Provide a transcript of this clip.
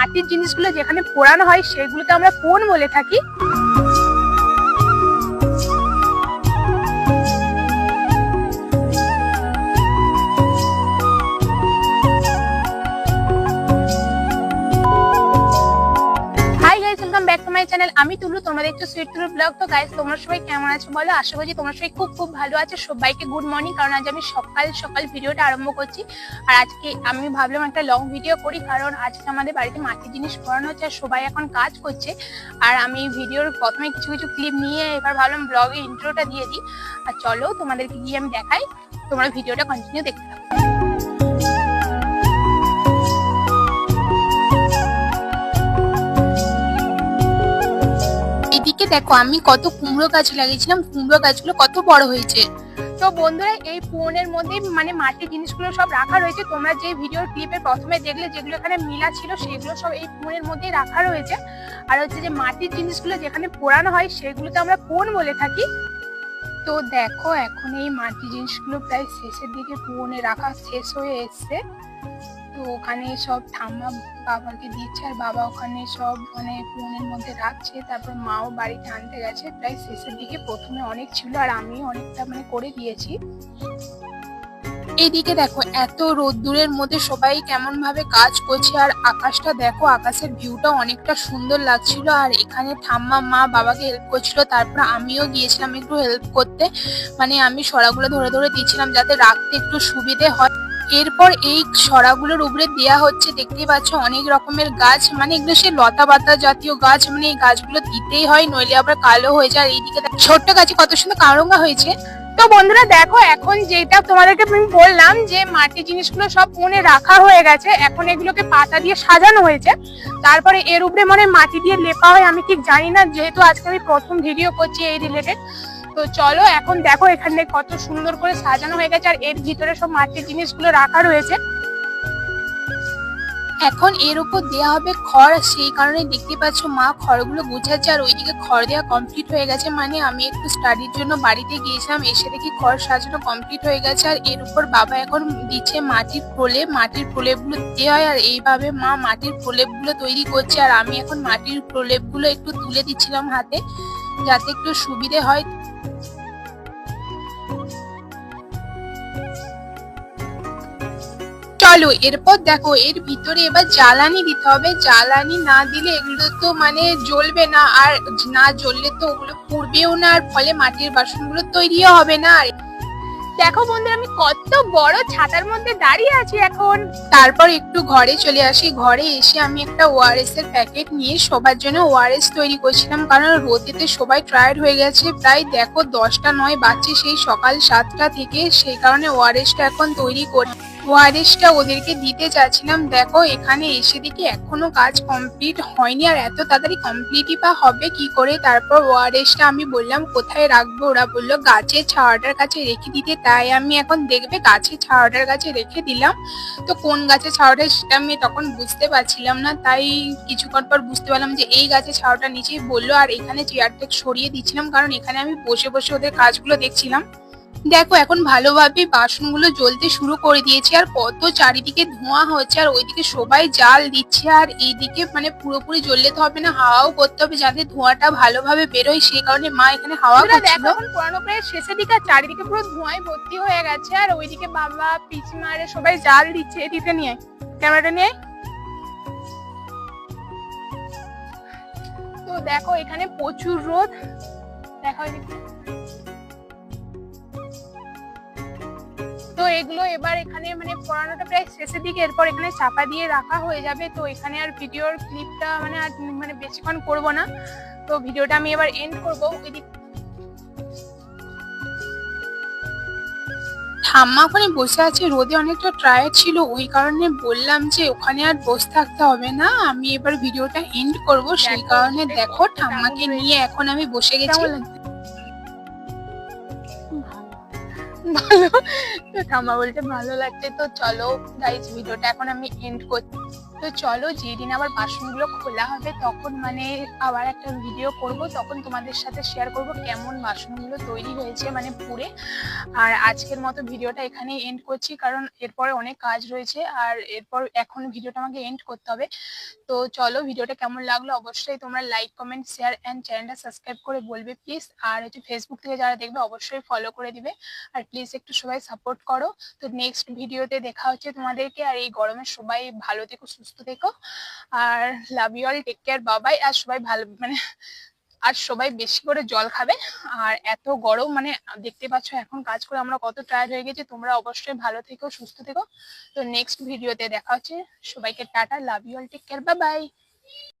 মাটির জিনিসগুলো যেখানে পোড়ানো হয় সেগুলোকে আমরা পোন বলে থাকি? আমি তুলু, তোমরা একটু সুইট তুলু ব্লগ তো গাইস তোমরা সবাই কেমন আছো বলো? আশা করছি তোমরা সবাই খুব খুব ভালো আছো। সবাইকে গুড মর্নিং কারণ আজ আমি সকাল সকাল ভিডিওটা আরম্ভ করছি। আর আজকে আমি ভাবলাম একটা লং ভিডিও করি, কারণ আজকে আমাদের বাড়িতে মাটির জিনিস পড়ানো হচ্ছে আর সবাই এখন কাজ করছে। আর আমি ভিডিওর প্রথমে কিছু কিছু ক্লিপ নিয়ে এবার ভাবলাম ব্লগে ইন্ট্রোটা দিয়ে দিই। আর চলো তোমাদেরকে গিয়ে আমি দেখাই। তোমরা ভিডিওটা কন্টিনিউ দেখতে থাকো। দেখো, আমি কত কুমড়ো গাছ লাগিয়েছিলাম, কুমড়ো গাছগুলো কত বড় হয়েছে। তো বন্ধুরা, এই ফোনের মধ্যে মানে মাটির জিনিসগুলো সব রাখা রয়েছে। তোমরা যে ভিডিওর ক্লিপে প্রথমে দেখলে, যেগুলো এখানে মিলা ছিল, সেগুলো সব এই ফোনের মধ্যেই রাখা রয়েছে। আর হচ্ছে যে মাটির জিনিসগুলো যেখানে পোড়ানো হয় সেগুলোকে আমরা কোন বলে থাকি? তো দেখো, এখন এই মাটির জিনিসগুলো প্রায় শেষের দিকে পুরনে রাখা শেষ হয়ে এসছে। তো ওখানে সব ঠাম্মা বাবাকে দিচ্ছে আর বাবা ওখানে সব মানে পুরনের মধ্যে রাখছে, তারপর মাও বাড়িতে আনতে গেছে। প্রায় শেষের দিকে প্রথমে অনেক ছিল আর আমিও অনেকটা মানে করে দিয়েছি। এইদিকে দেখো, এত রোদ্দুরের মধ্যে সবাই কেমন ভাবে কাজ করছে আর আকাশটা দেখো, আকাশের ভিউটা অনেকটা সুন্দর লাগছিল আর এখানে ঠাম্মা, মা বাবাকে হেল্প করছিল, তারপর আমিও গিয়েছিলাম একটু হেল্প করতে। মানে আমি সরাগুলো ধরে ধরে দিচ্ছিলাম যাতে রাখতে একটু সুবিধে হয়। এরপর এই সরাগুলোর উপরে দেয়া হচ্ছে, দেখতেই পাচ্ছ অনেক রকমের গাছ মানে এগুলো সে লতা পাতা জাতীয় গাছ মানে এই গাছগুলো দিতেই হয়, নইলে আবার কালো হয়ে যায়। এইদিকে ছোট্ট গাছে কত সুন্দর কারঙ্গা হয়েছে। তো বন্ধুরা, দেখো এখন যেটা তোমাদেরকে আমি বললাম যে, মাটির জিনিসগুলো সব মনে রাখা হয়ে গেছে, এখন এগুলোকে পাতা দিয়ে সাজানো হয়েছে। তারপরে এর উপরে মানে মাটি দিয়ে লেপা হয়, আমি ঠিক জানি না, যেহেতু আজকে আমি প্রথম ভিডিও করছি এই রিলেটেড তো চলো, এখন দেখো এখানে কত সুন্দর করে সাজানো হয়ে গেছে, আর এর ভিতরে সব মাটির জিনিসগুলো রাখা রয়েছে। এখন এর উপর দেওয়া হবে খড়, সেই কারণে দেখতে পাচ্ছ মা খড়গুলো গুছাচ্ছে, আর ওইদিকে খড় দেওয়া কমপ্লিট হয়ে গেছে। মানে আমি একটু স্টাডির জন্য বাড়িতে গিয়েছিলাম, এসে দেখি খড় সাজানো কমপ্লিট হয়ে গেছে, আর এর উপর বাবা এখন দিচ্ছে মাটির প্রলেপ, মাটির প্রলেপগুলো দিতে হয়, আর এইভাবে মা মাটির প্রলেপগুলো তৈরি করছে, আর আমি এখন মাটির প্রলেপগুলো একটু তুলে দিচ্ছিলাম হাতে। যাতে একটু সুবিধে হয়। চলো, এরপর দেখো, এর ভিতরে এবার জ্বালানি দিতে হবে। জ্বালানি না দিলে এগুলো তো মানে জ্বলবে না, আর না জ্বললে তো ওগুলো পুড়বেও না, আর ফলে মাটির বাসনগুলো তৈরিও হবে না। আর দেখো বন্ধুরা, আমি কত বড় ছাতার মধ্যে দাঁড়িয়ে আছি এখন। তারপর একটু ঘরে চলে আসি। ঘরে এসে আমি একটা ওআরএস এর প্যাকেট নিয়ে সবার জন্য ওআরএস তৈরি করছিলাম। কারণ রোদেতে সবাই ট্রায়ার্ড হয়ে গেছে। প্রায় দেখো দশটা নয় বাজছে সেই সকাল সাতটা থেকে। সেই কারণে ওআরএসটা এখন তৈরি করি ওআরএসটা ওদেরকে দিতে চাচ্ছিলাম, দেখো এখানে এসে দেখি এখনও কাজ কমপ্লিট হয়নি, আর এত তাড়াতাড়ি কমপ্লিটই বা হবে কি করে? তারপর ওআরএসটা আমি বললাম, কোথায় রাখব? ওরা বলল গাছের ছাওয়াটার কাছে রেখে দিতে। তাই আমি এখন দেখবে গাছের ছাওয়াটার কাছে রেখে দিলাম। তো কোন গাছের ছাওয়াটা সেটা আমি তখন বুঝতে পারছিলাম না, তাই কিছুক্ষণ পর বুঝতে পারলাম যে এই গাছের ছাওয়াটা নিচেই বলল, আর এখানে চেয়ারটা সরিয়ে দিচ্ছিলাম, কারণ এখানে আমি বসে বসে ওদের কাজগুলো দেখছিলাম। দেখো এখন ভালোভাবে বাসনগুলো জ্বলতে শুরু করে দিয়েছে আর কত চারিদিকে ধোঁয়া হচ্ছে আর ওইদিকে সবাই জাল দিচ্ছে আর এইদিকে মানে পুরোপুরি জ্বললে তো হবে না হাওয়াও করতে হবে যাতে ধোঁয়াটা ভালোভাবে বেরোয় সেই কারণে মা এখানে হাওয়া করছিল। এখন পুরানো প্রায় শেষের দিকে আর চারিদিকে পুরো ধোঁয়ায় ভর্তি হয়ে গেছে আর ওইদিকে বাবা পিচিমারে সবাই জাল দিচ্ছে এদিকে নিয়ে ক্যামেরাটা নিয়ে। তো দেখো এখানে প্রচুর রোদ দেখো এদিকে এগুলো এবার এখানে মানে পড়ানোটা প্রায় শেষের দিকে এরপর এখানে চাপা দিয়ে রাখা হয়ে যাবে। তো এখানে আর ভিডিওর ক্লিপটা মানে আর মানে বেশিক্ষণ করব না। তো ভিডিওটা আমি এবার এন্ড করব। ওইদিক ঠাম্মা ওখানে বসে আছে। রোদে অনেকটা ট্রায়ার ছিল। ওই কারণে বললাম যে ওখানে আর বসে থাকতে হবে না। আমি এবার ভিডিওটা এন্ড করব। সেই কারণে দেখো ঠাম্মাকে নিয়ে এখন আমি বসে গেছি। ভালো। তো বলতে ভালো লাগছে। তো চলো গাইজ ভিডিওটা এখন আমি এন্ড করছি। তো চলো যেদিন আবার বাসনগুলো খোলা হবে তখন মানে আবার একটা ভিডিও করব, তখন তোমাদের সাথে শেয়ার করব কেমন বাসনগুলো তৈরি হয়েছে মানে পুরে আর আজকের মতো ভিডিওটা এখানেই এন্ড করছি, কারণ এরপরে অনেক কাজ রয়েছে আর এরপর এখন ভিডিওটা আমাকে এন্ড করতে হবে। তো চলো ভিডিওটা কেমন লাগল অবশ্যই তোমরা লাইক কমেন্ট শেয়ার অ্যান্ড চ্যানেলটা সাবস্ক্রাইব করে বলবে প্লিজ আর হচ্ছে ফেসবুক থেকে যারা দেখবে অবশ্যই ফলো করে দিবে। আর প্লিজ একটু সবাই সাপোর্ট করো। তো নেক্সট ভিডিওতে দেখা হচ্ছে তোমাদেরকে। আর এই গরমে সবাই ভালো থেকো, সুস্থ থেকো। আর love you all take care Babai আর সবাই ভালো মানে আর সবাই বেশি করে জল খাবে। আর এত গরম মানে দেখতে পাচ্ছ এখন কাজ করে আমরা কত টায়ার্ড হয়ে গেছি। তোমরা অবশ্যই ভালো থেকো, সুস্থ থেকো। তো নেক্সট ভিডিওতে দেখা হচ্ছে। সবাইকে tata love you all take care bye